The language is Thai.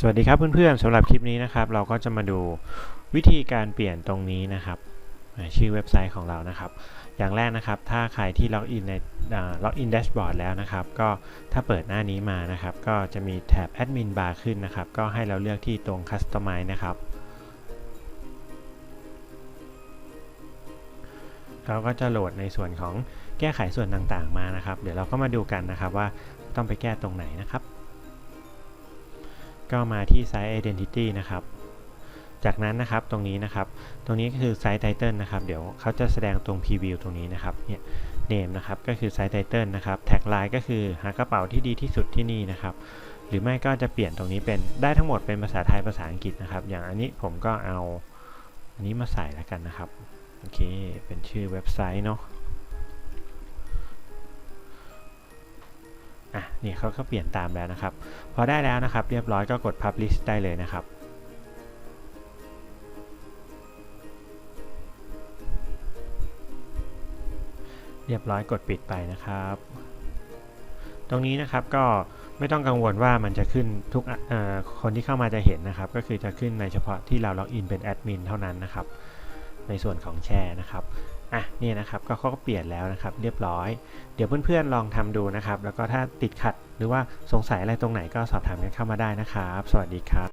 สวัสดีครับเพื่อนๆสำหรับคลิปนี้นะครับ เราก็จะมาดูวิธีการเปลี่ยนตรงนี้นะครับชื่อเว็บไซต์ของเรานะครับ อย่างแรกนะครับ ถ้าใครที่ล็อกอินในล็อกอินแดชบอร์ดแล้วนะครับ ก็ถ้าเปิดหน้านี้มานะครับ ก็จะมีแถบแอดมินบาร์ขึ้นนะครับ ก็ให้เราเลือกที่ตรง Customize นะครับเราก็จะโหลดในส่วนของแก้ไขส่วนต่างๆมานะครับ เดี๋ยวเราก็มาดูกันนะครับว่าต้องไปแก้ตรงไหนนะครับ ก็มาที่ Site Identity นะครับ จากนั้นนะครับตรงนี้นะครับ ตรงนี้ก็คือ Site Title นะครับ เดี๋ยวเขาจะแสดงตรง Preview ตรงนี้นะครับ เนี่ย Name นะครับก็คือ Site Title นะครับ Tagline ก็คือหากระเป๋าที่ดีที่สุดที่นี่นะครับ หรือไม่ก็จะเปลี่ยนตรงนี้เป็นได้ทั้งหมดเป็นภาษาไทยภาษาอังกฤษนะครับ อย่างอันนี้ผมก็เอาอันนี้มาใส่แล้วกันนะครับ โอเค เป็นชื่อเว็บไซต์เนาะ อะนี่เขาก็เปลี่ยนตามแล้วนะครับ พอได้แล้วนะครับ เรียบร้อยก็กด publish ได้เลยนะครับเรียบร้อยกดปิดไปนะครับ ตรงนี้นะครับก็ไม่ต้องกังวลว่ามันจะขึ้นทุกคนที่เข้ามาจะเห็นนะครับ ก็คือจะขึ้นในเฉพาะที่เราล็อกอินเป็นแอดมินเท่านั้นนะครับ ในส่วนของแชร์นะครับอะนี่นะครับก็เขาก็เปลี่ยนแล้วนะครับ เรียบร้อย เดี๋ยวเพื่อนๆลองทำดูนะครับ แล้วก็ถ้าติดขัดหรือว่าสงสัยอะไรตรงไหนก็สอบถามกันเข้ามาได้นะครับ สวัสดีครับ